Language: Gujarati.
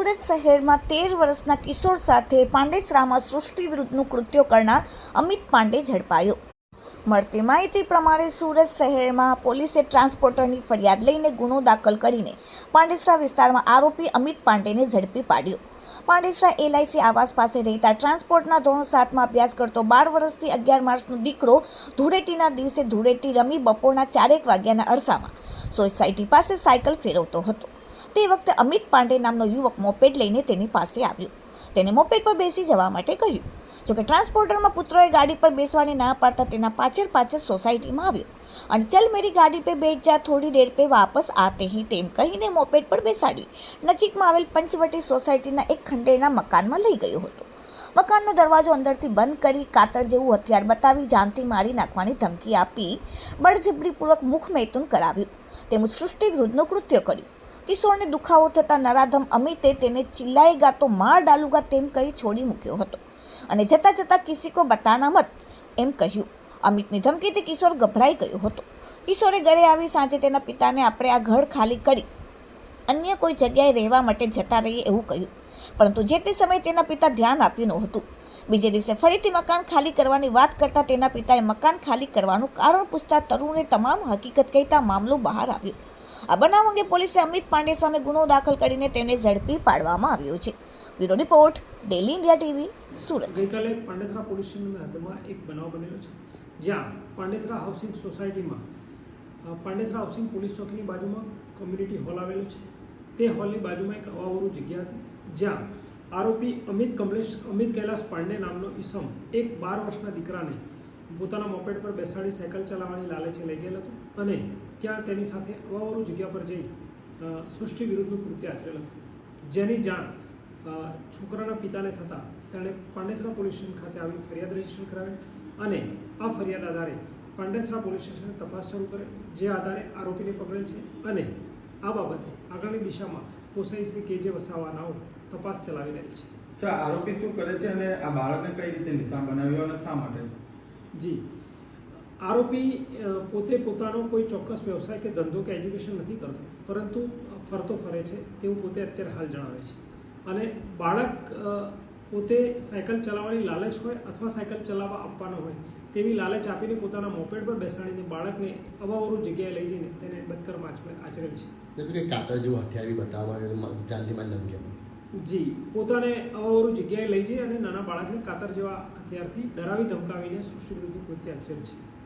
સુરત શહેરમાં તેર વર્ષના કિશોર સાથે પાંડેસરામાં સૃષ્ટિ વિરુદ્ધનું કૃત્ય કરનાર અમિત પાંડે ઝડપાયો. મળતી માહિતી પ્રમાણે સુરત શહેરમાં પોલીસે ટ્રાન્સપોર્ટરની ફરિયાદ લઈને ગુનો દાખલ કરીને પાંડેસરા વિસ્તારમાં આરોપી અમિત પાંડેને ઝડપી પાડ્યો. પાંડેસરા એલઆઈસી આવાસ પાસે રહેતા ટ્રાન્સપોર્ટના ધોરણ સાતમાં અભ્યાસ કરતો બાર વર્ષથી અગિયાર માર્ચનો દીકરો ધૂળેટીના દિવસે ધૂળેટી રમી બપોરના ચારેક વાગ્યાના અરસામાં સોસાયટી પાસે સાયકલ ફેરવતો હતો. તે વખતે અમિત પાંડે નામનો યુવક મોપેડ લઈને તેની પાસે આવ્યો. તેને મોપેડ પર બેસી જવા માટે કહ્યું, જોકે ટ્રાન્સપોર્ટરમાં પુત્રોએ ગાડી પર બેસવાની ના પાડતા તેના પાછળ પાછળ સોસાયટીમાં આવ્યો. અને ચલ મેરી ગાડી પે બેઠ જા, થોડી દેર પે વાપસ આતે હી. તેમ કહીને મોપેડ પર બેસાડી. નજીકમાં આવેલ પંચવટી સોસાયટીના એક ખંડેરના મકાનમાં લઈ ગયો હતો. મકાનનો દરવાજો અંદરથી બંધ કરી કાતર જેવું હથિયાર બતાવી જાનથી મારી નાખવાની ધમકી આપી બળજબરીપૂર્વક મુખ મૈથુન કરાવ્યું. તેમજ સૃષ્ટિ વિરુદ્ધનું કૃત્ય કર્યું. કિશોરને દુખાવો થતાં નરાધમ અમિતે તેને ચિલ્લાએગા તો માર ડાલુગા તેમ કહી છોડી મૂક્યો હતો. અને જતાં જતાં કિસી કો બતાના મત એમ કહ્યું. અમિતની ધમકીથી કિશોર ગભરાઈ ગયો હતો. કિશોરે ઘરે આવી સાંજે તેના પિતાને આપણે આ ઘર ખાલી કરી અન્ય કોઈ જગ્યાએ રહેવા માટે જતા રહીએ એવું કહ્યું. પરંતુ જે તે સમયે તેના પિતા ધ્યાન આપ્યું નહોતું. બીજે દિવસે ફરીથી મકાન ખાલી કરવાની વાત કરતાં તેના પિતાએ મકાન ખાલી કરવાનું કારણ પૂછતા તરુણે તમામ હકીકત કહેતા મામલો બહાર આવ્યો. આ બનાવ અંગે પોલીસે અમિત પાંડે સામે ગુનો દાખલ કરીને તેને ઝડપી પાડવામાં આવ્યો છે. Bureau report, daily India TV, Surat. ગઈકાલે પાંડેસરા પોલીસ સ્ટેશનના હદમાં એક બનાવ બનેલો છે, જ્યાં પાંડેસરા હાઉસિંગ સોસાયટીમાં પાંડેસરા હાઉસિંગ પોલીસ ચોકીની બાજુમાં કોમ્યુનિટી હોલ આવેલો છે. તે હોલની બાજુમાં એક અવાવરું જગ્યા હતી, જ્યાં આરોપી અમિત કમલેશ, અમિત કૈલાસ પાંડે નામનો ઈસમ એક બાર વર્ષના દીકરાને પોતાના મોપેડ પર બેસાડી સાયકલ ચલાવવાની લાલચે લઈ ગયેલ હતો અને ત્યાં તેની સાથે અવાવરું જગ્યા પર જઈ સૃષ્ટિ વિરુદ્ધનું કૃત્ય આચરેલ હતું. જેની જાણ છોકરાના પિતાને થતાં તેણે પાંડેસરા પોલીસ સ્ટેશન ખાતે આવી ફરિયાદ રજિસ્ટર કરાવી અને આ ફરિયાદ આધારે પાંડેસરા પોલીસ સ્ટેશને તપાસ શરૂ કરે, જે આધારે આરોપીને પકડેલ છે અને આ બાબતે આગળની દિશામાં પોસાઈ શ્રી કે જે વસાવાનાઓ તપાસ ચલાવી રહી છે. આરોપી શું કરે છે અને આ બાળકને કઈ રીતે નિશાન બનાવ્યો અને શા માટે? જી. આરોપી પોતે પોતાનો કોઈ ચોક્કસ વ્યવસાય કે ધંધો કે એજ્યુકેશન નથી કરતો, પરંતુ ફરતો ફરે છે. તેવું પોતે અત્યારે હાલ જણાવે છે. અને બાળક પોતે સાયકલ ચલાવવાની લાલચ હોય અથવા સાયકલ ચલાવવા આપવાનો હોય, તેવી લાલચ આપીને પોતાના મોપેડ પર બેસાડીને બાળકને અવાવરું જગ્યાએ લઈ જઈને તેને બદકર્મ આચરે- આચરેલ છે. કાતર જેવું હથિયારી બતાવવા જાનથી મારી ધમકી જી, પોતાને અવાવરું જગ્યાએ લઈ જઈ અને નાના બાળકને કાતર જેવા હથિયારથી ડરાવી ધમકાવીને સૃષ્ટિ વિરુદ્ધ કૃત્ય આચરેલ છે.